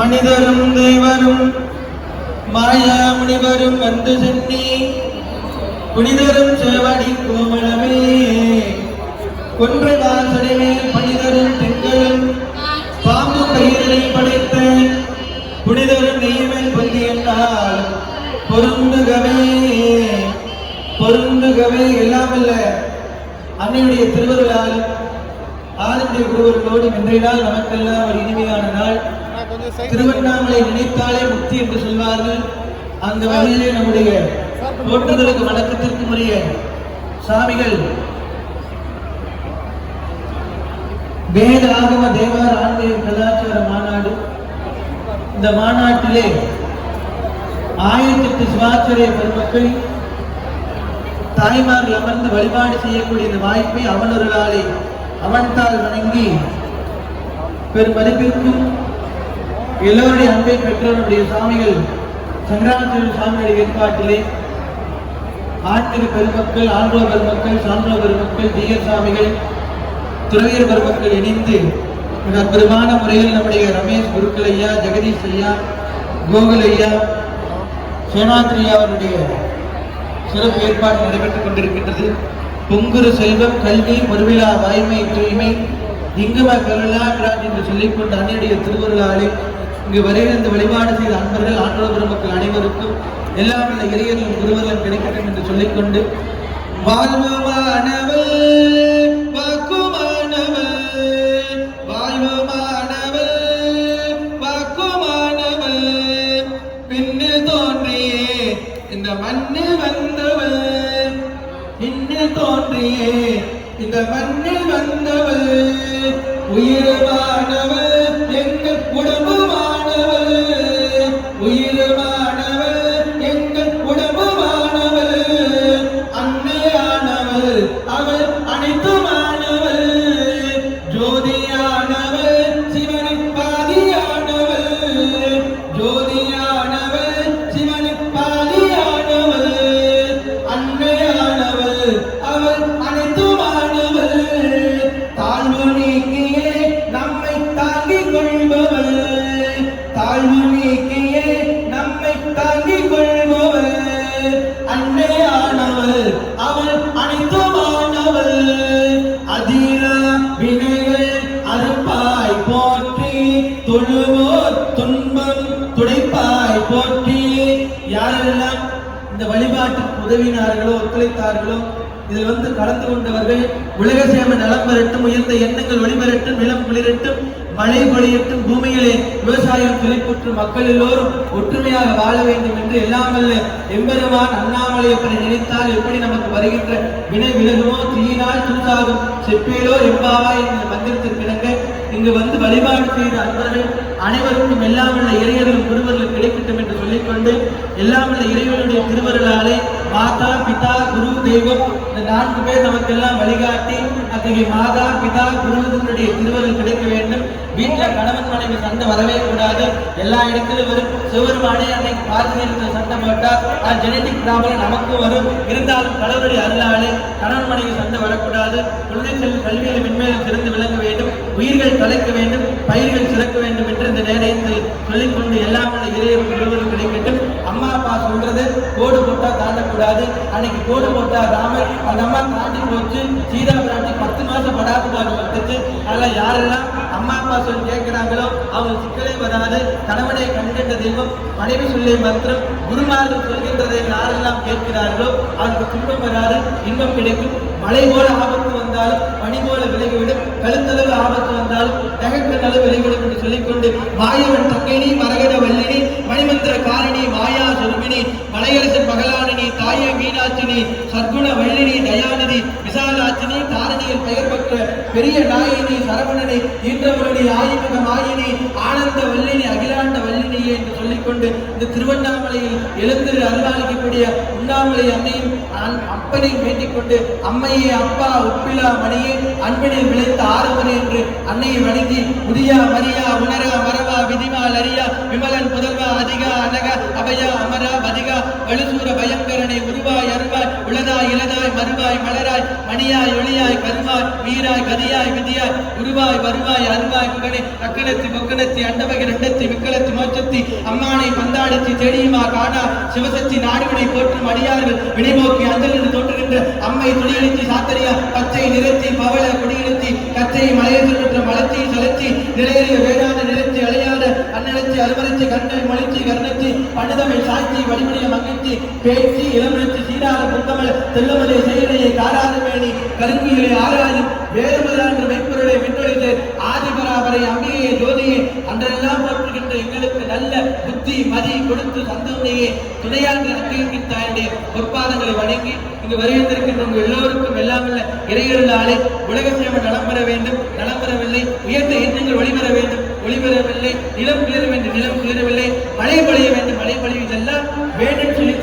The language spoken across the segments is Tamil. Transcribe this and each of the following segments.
மனிதரும் தேவரும் மாயா முனிவரும் வந்து சென்னி புனிதரும் செவடி கோமளமே கொன்றை வாசனை மேல் பணிதரும் திங்களும் பாம்பு பயிரை படைத்த புனிதரும் நெய்மேல் பள்ளி என்றால் பொருந்துகவே பொருந்துகவே. எல்லாம் அல்ல அன்னையுடைய திருவருளால் ஆளுடைய குருவர்களோடு இன்றைய நாள் நமக்கெல்லாம் ஒரு இனிமையான நாள். திருவண்ணாமலை நினைத்தாலே முக்தி என்று சொல்வார்கள். அந்த வகையிலே நம்முடைய போற்றுதலுக்கு வணக்கத்திற்கும் உரிய சாமிகள். வேத ஆகம தேவார ஆன்மீக கலாச்சார மாநாடு. இந்த மாநாட்டிலே ஆயிரத்தி எட்டு சிவாச்சாரிய பெருமக்கள் தாய்மார்கள் அமர்ந்து வழிபாடு செய்யக்கூடிய இந்த வாய்ப்பை அவனொருளாலே அவன்தால் வணங்கி பெரும் மதிப்பிற்கும் எல்லோருடைய அன்பை பெற்றவருடைய சாமிகள் சங்கராச்சாரிய சாமிகளுடைய ஏற்பாட்டிலே ஆன்மீக பெருமக்கள் ஆன்றோ பெருமக்கள் சான்றோ பெருமக்கள் ஜீயர் சாமிகள் துறவியர் பெருமக்கள் இணைந்து மிக அற்புதமான முறையில் நம்முடைய ரமேஷ் குருக்கள் ஐயா ஜெகதீஷ் ஐயா கோகுல் ஐயா சோனாத்ரி அவருடைய சிறப்பு ஏற்பாடு நடைபெற்றுக் கொண்டிருக்கின்றது. பொங்குரு செல்வம் கல்வி மறுவிழா வாய்மை தூய்மை இங்கும கருளா என்று சொல்லிக்கொண்டு அன்னையுடைய திருவருளாலே இங்கு வரையிலிருந்து வழிபாடு செய்த அன்பர்கள் ஆண்டோர் பெருமக்கள் அனைவருக்கும் எல்லாம் உள்ள இறையர்களும் குருவர்களும் கிடைக்கட்டும் என்று சொல்லிக்கொண்டு வாழ்வுமானவள் வாக்குமானவள் இந்த மண்ணில் வந்தவள் உயிரமானவள் எங்கள் உழைத்தார்களோ இதில் வந்து கலந்து கொண்டவர்கள் உலக சேம நலம் பெறட்டும் உயர்ந்த எண்ணங்கள் ஒளிபெறட்டும் நிலம் குளிரட்டும் மழை பொழியட்டும் பூமியிலே விவசாயம் துளிப்புற்று மக்கள் எல்லோரும் ஒற்றுமையாக வாழ வேண்டும் என்று எல்லாமல்ல எம்பெருமான் அண்ணாமலை எப்படி நினைத்தால் எப்படி நமக்கு வருகின்ற வினை விலகுமோ? தீயினால் தூதாகும் செப்பேலோ எம்பாவா என்ற மந்திரத்திற்கிணங்க இங்கு வந்து வழிபாடு செய்த அன்பர்கள் அனைவருக்கும் எல்லாமல்ல உள்ள இறையர்களும் குருவர்களும் கிடைக்கட்டும் என்று சொல்லிக்கொண்டு எல்லாமல்ல இறைவனுடைய திருவருளாலே மாதா பிதா குரு தெய்வம் இந்த நான்கு பேர் நமக்கெல்லாம் வழிகாட்டி அத்தகைய மாதா பிதா குருவனுடைய திருவருள் கிடைக்க வேண்டும். வீட்டில் கணவன் மனைவி சண்டை வரவே கூடாது. எல்லா இடத்திலும் வரும். சிவருமானே அன்னைக்கு பார்த்து சண்டை போட்டால் அது ஜெனடிக் ப்ராப்ளம் நமக்கும் வரும். இருந்தாலும் கடவுளுடைய அல்லாலே கணவன் மனைவி சண்டை வரக்கூடாது. குழந்தைகள் கல்வியில் மென்மேலும் சிறந்து விளங்க வேண்டும். உயிர்கள் கலைக்க வேண்டும். பயிர்கள் சிறக்க வேண்டும் என்று இந்த நேரத்தில் சொல்லிக்கொண்டு எல்லாம் உள்ள இறைவன் கிடைக்கட்டும். அம்மா அப்பா சொல்றது கோடு போட்டா தாண்டக்கூடாது. அன்னைக்கு கோடு போட்டா ராமர் அந்த அம்மா தாண்டி போச்சு. சீதா பிராட்டி பத்து மாசம் படாது பாடு வந்துச்சு. அதெல்லாம் யாரெல்லாம் அம்மா அப்பா சொல்லி கேட்கிறாங்களோ அவங்க சிக்கலே வராது. கணவனை கண்கண்ட தெய்வம் மனைவி சொல்லிய மந்திரம் குருமார்கள் சொல்கின்றதை யாரெல்லாம் கேட்கிறார்களோ அவருக்கு துன்பம் வராது இன்பம் கிடைக்கும். மழை போல ஆபத்து வந்தாலும் பனி போல விலகிவிடும். கழுத்தளவு ஆபத்து வந்தாலும் தகக்கனளவு வெளிவிடும் என்று சொல்லிக்கொண்டு மாயவன் தங்கினி மரகத வல்லினி மணிமந்திர காரிணி மாயா சுருபினி மலையரசன் மகளானினி தாயே மீனாட்சினி சர்க்குண வள்ளினி தயாநிதி விசாலாட்சினி தாரணியில் பெயர் பெற்ற பெரிய நாயினி சரவணனை ஈன்றவரணி ஆயிமக மாயினி ஆனந்த வல்லினி அகிலாண்ட வல்லினியே என்று சொல்லிக்கொண்டு இந்த திருவண்ணாமலையில் எழுந்து அருளாளிக்கக்கூடிய உண்ணாமலை அன்னையும் அப்பனை அப்பனையும் வேண்டிக் கொண்டு அம்மையே அப்பா உப்பிலா மணியே அன்பனில் விளைத்த ஆறுவனே என்று அன்னையை வணங்கி உதியா மரியா உணரா மரவா விதிமா லரியா விமலன் புதல்வா அதிகா அனக அபயா அமரா பதிகா வலுசூர பயங்கரனை உருவாய் அருவாய் உளதா இளதாய் மறுவாய் மலராய் மணியாய் ஒளியாய் கருவாய் வீராய் கதியாய் விதியாய் உருவாய் வருவாய் அருவாய் முகனே அக்கணத்தி முக்கணத்தி அண்டவகை ரெண்டத்தி விக்கலத்தி மோச்சத்தி அம்மானை பந்தாடிச்சி தெளியுமா காணா சிவசக்தி நாடுவினை போற்றும் அடியார்கள் வினைபோக்கி அஞ்சலில் தோன்றுகின்ற அம்மை துணியெழுச்சி சாத்தரியா பச்சை நிறத்தி பவள குடியெழுச்சி கச்சை மலையேற்ற மலத்தி செலுத்தி நிலையறிய வேளாண் நிலச்சி அலையாத அந்நிலச்சி அலுவலத்தி கண்ணை மொழிச்சி கர்ணத்தி பணிதமை சாய்த்தி வடிவடிய மகிழ்ச்சி பேச்சு இளமணிச்சி சீராக புத்தமல் தெல்லமலை செயலையை தாராத மேனி கருங்கிகளை ஆராயும் வேறுமுதலான்ற மெய்ப்பொருளை விண்ணொழிந்து ஆதிபராபரை அம்பிகையை ஜோதியை அன்றெல்லாம் போற்றுகின்ற எங்களுக்கு நல்ல புத்தி மதி கொடுத்து சந்தோனையே துணையாக அங்கீகரித்த தாயுடைய பொற்பாதங்களை வணங்கி இங்கு வருகின்றிருக்கின்ற உங்கள் எல்லோருக்கும் எல்லாமல்ல உள்ள இறையருளாலே உலக சேவை நலம் பெற வேண்டும் நலம் பெறவில்லை உயர்ந்த எண்ணங்கள் ஒளிபெற வேண்டும் ஒளிபெறவில்லை நிலம் குளிர வேண்டும் நிலம் குளிரவில்லை மழை பொழிய வேண்டும் மழை பொழிவு இதெல்லாம் வேண்டும் சொல்லி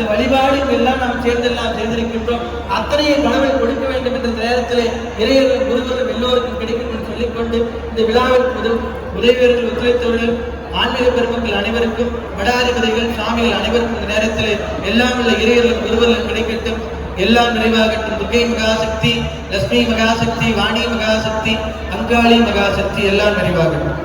இந்த வழிபாடு எல்லாம் நாம் சேர்ந்தெல்லாம் செய்திருக்கின்றோம் அத்தனையை கடவுள் கொடுக்க வேண்டும் என்ற நேரத்திலே இறையர்கள் குருவரும் எல்லோருக்கும் கிடைக்கும் என்று சொல்லிக்கொண்டு இந்த விழாவிற்கு உதவு உதவியர்கள் ஒத்துழைத்தவர்கள் ஆன்மீக பெருமக்கள் அனைவருக்கும் படாதிபதிகள் சாமிகள் அனைவருக்கும் இந்த நேரத்திலே எல்லாம் உள்ள இறையர்கள் குருவர்கள் கிடைக்கட்டும். எல்லாம் நிறைவாகட்டும். துர்கை மகாசக்தி லட்சுமி மகாசக்தி வாணி மகாசக்தி அங்காளி மகாசக்தி எல்லாம் நிறைவாகட்டும்.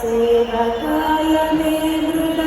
सेवकाय मे दृढ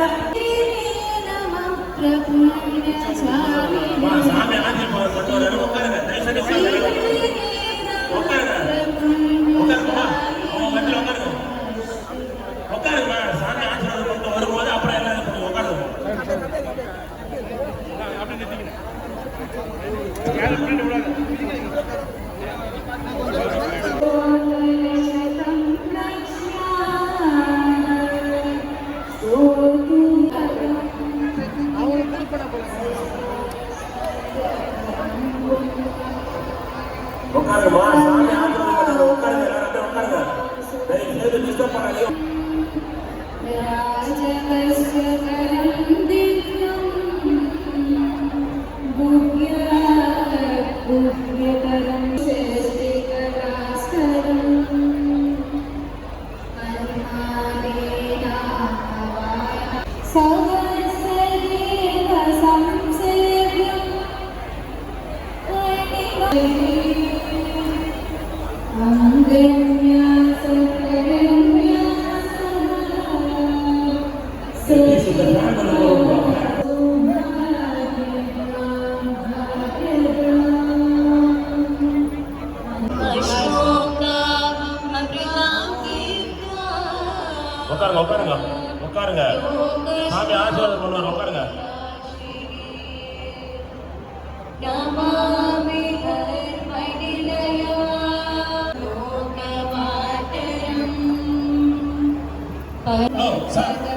tới. Ờ, dạ.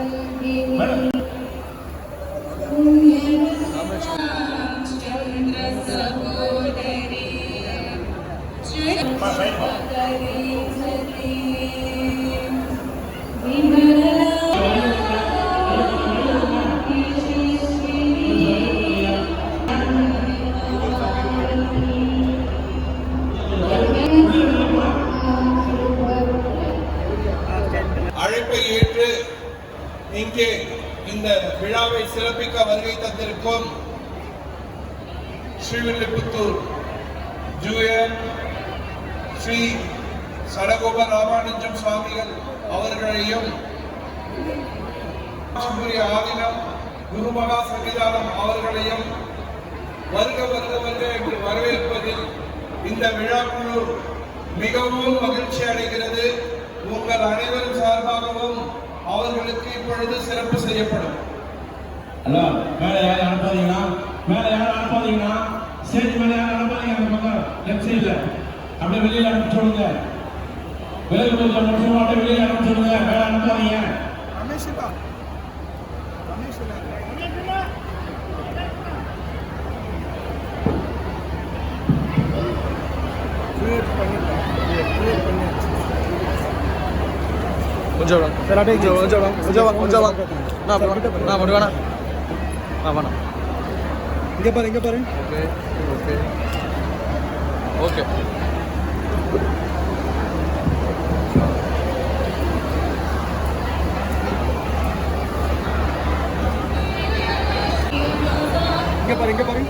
சிறப்பிக்க வருகை தந்திருக்கும் ஸ்ரீவில்லிபுத்தூர் ஜூயர் ஸ்ரீ சடகோப ராமானுஜம் சுவாமிகள் அவர்களையும் ஆதினம் குருமகா சன்னிதானம் அவர்களையும் வருக வருகவென்று என்று வரவேற்பதில் இந்த விழாக்குழு மிகவும் மகிழ்ச்சி அடைகிறது. உங்கள் அனைவரும் சார்பாகவும் அவர்களுக்கு இப்பொழுது சிறப்பு செய்யப்படும். ஹலோ மேலே யாரும் அனுப்பாதீங்கன்னா மேலே யாரும் அனுப்பாதீங்கன்னா ஸ்டேஜ் மேலே யாரும் அனுப்பாதீங்க அந்த பக்கம். லெஃப்ட் சைடில் அப்படியே வெளியில் அனுப்பிச்சு விடுங்க. விலகு கொஞ்சம் முடிச்சு அப்படியே வெளியில் அனுப்பிச்சு விடுங்க. மேலே அனுப்பாதீங்க. கொஞ்சம். கொஞ்சம் கொஞ்சம். கொஞ்சம் கொஞ்சம் அண்ணா, அப்படி வேணா. வேணாம். இங்க பாரு இங்க பாரு. Okay okay. ஓகே. இங்க பாரு இங்க பாரு.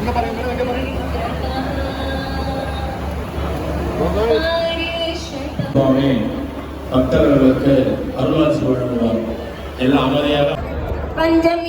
இங்க பாரு இங்க பாரு, பக்தர்களுக்கு அருளாசி எல்லாம் அமைதியாக பஞ்சம்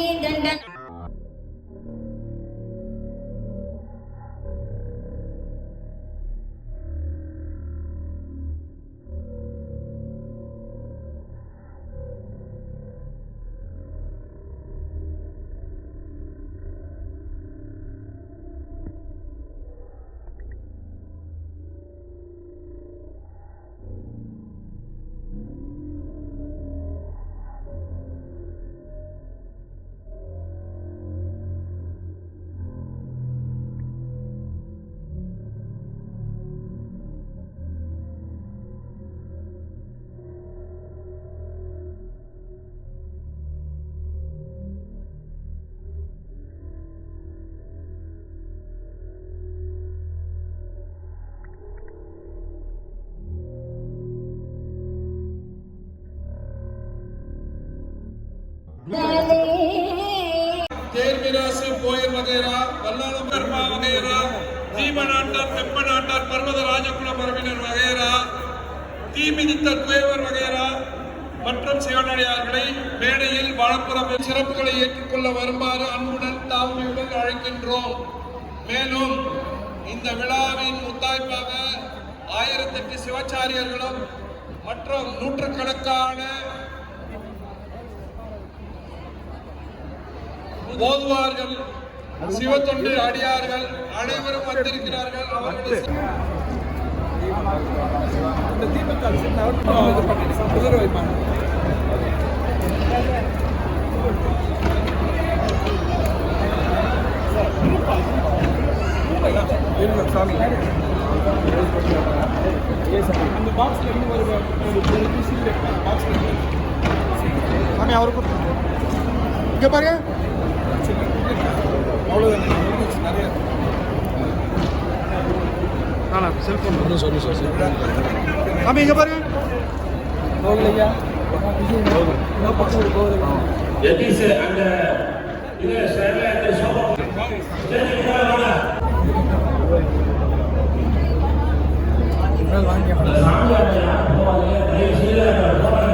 கோயில் வகைரா வல்லாளம் பெருமா வகைரா தீப நாட்டார் வெப்ப நாட்டார் பர்வத ராஜகுல மரபினர் வகைரா தீமிதித்த குயவர் வகைரா மற்றும் சிவனடியார்களை மேடையில் வளப்புறம் சிறப்புகளை ஏற்றுக்கொள்ள வருமாறு அன்புடன் தாழ்மையுடன் அழைக்கின்றோம். மேலும் இந்த விழாவின் முத்தாய்ப்பாக ஆயிரத்தெட்டு சிவாச்சாரியர்களும் மற்றும் நூற்றுக்கணக்கான ஓதுவார்கள் சிவத்தொண்டு அடியார்கள் அனைவரும் வந்திருக்கிறார்கள். அவர்கள் சாமி அவருக்கு இங்க பாருங்க அண்ணா செல்ஃபோன் ஒன்று சொல்லு சார் சாமி இங்க பாருங்க. எதிஸ் அந்த இது சேவை அந்த சோபா ஸ்டேஜ் மேலே வாங்க அந்த சாமி அடையா போவாதீங்க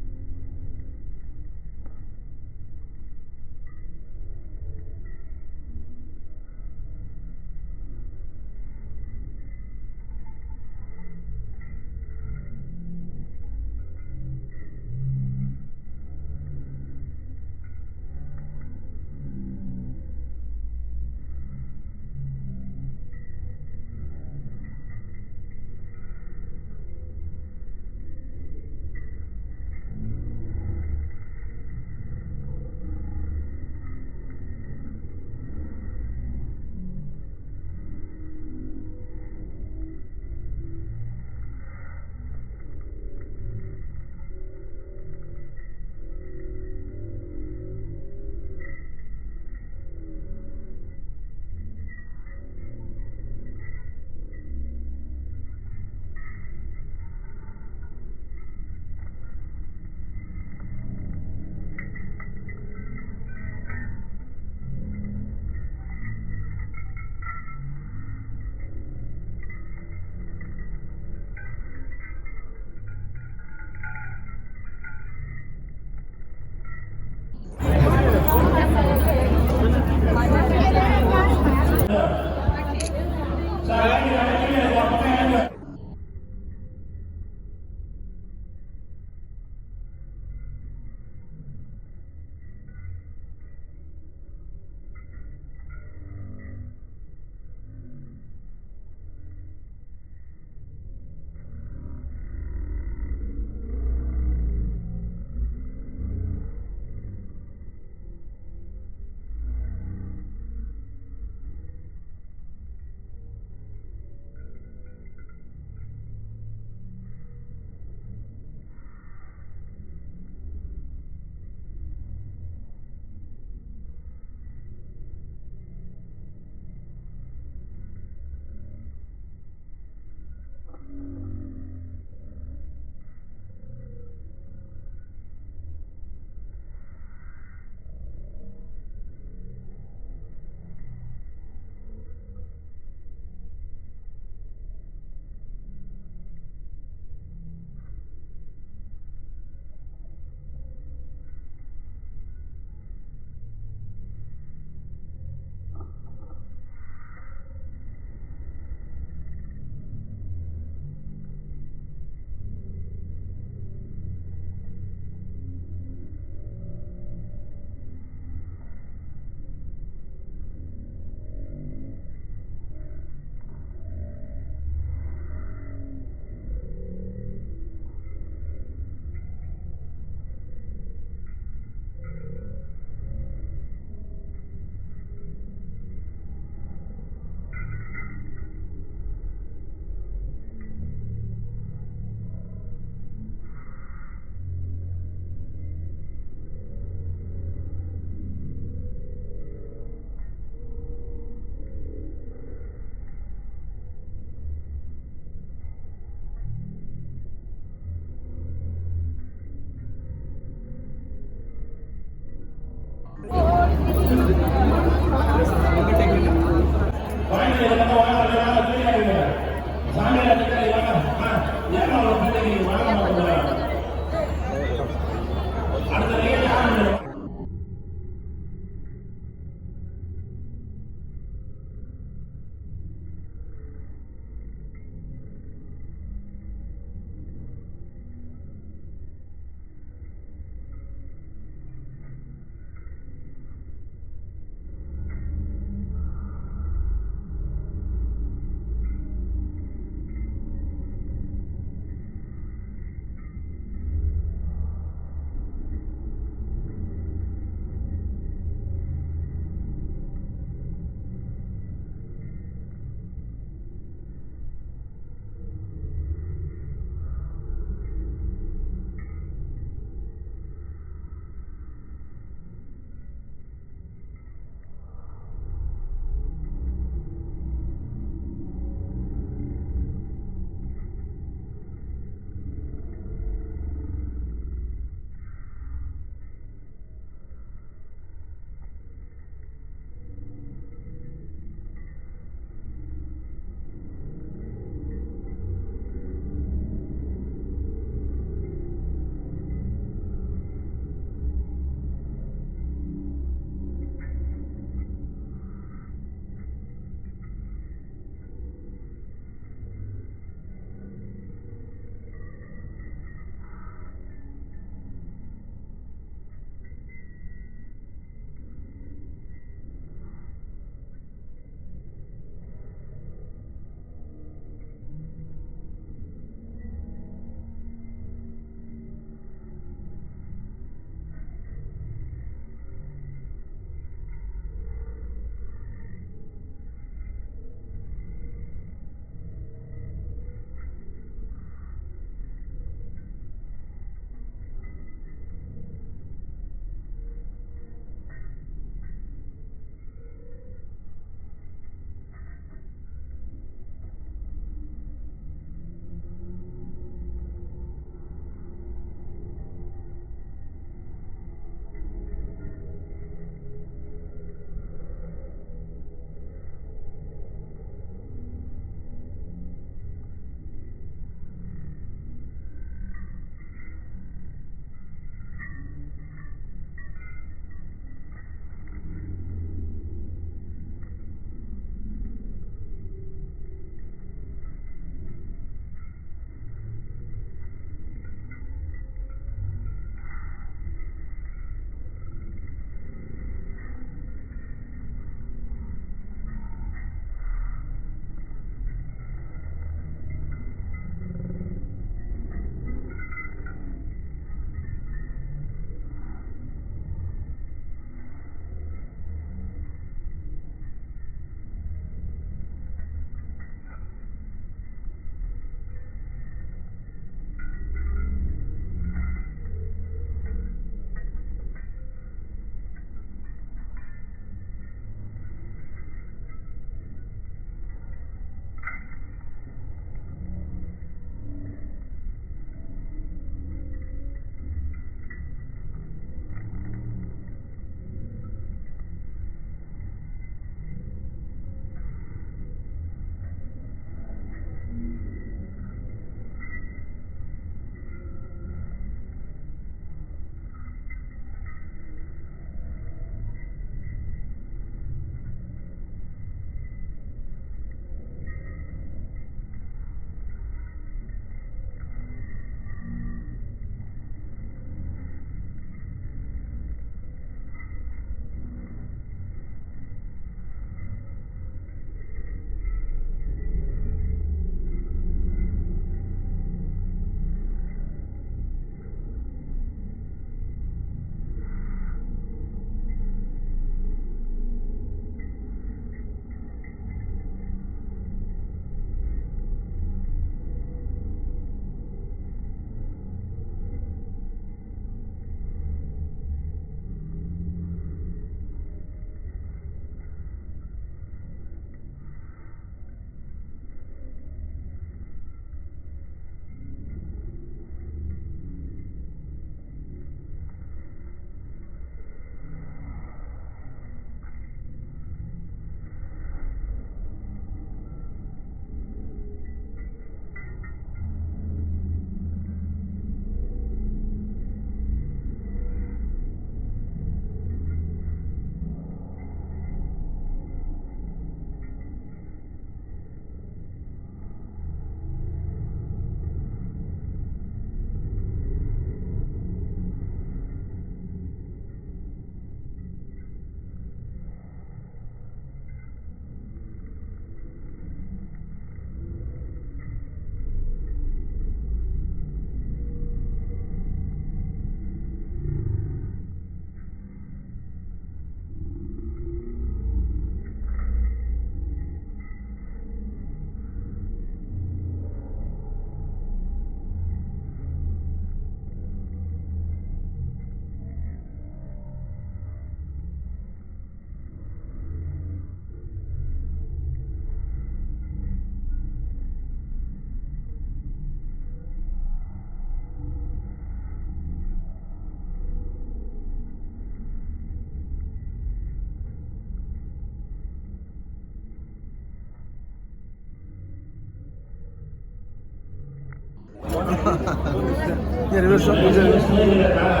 இங்கே ரிவர்ஸ்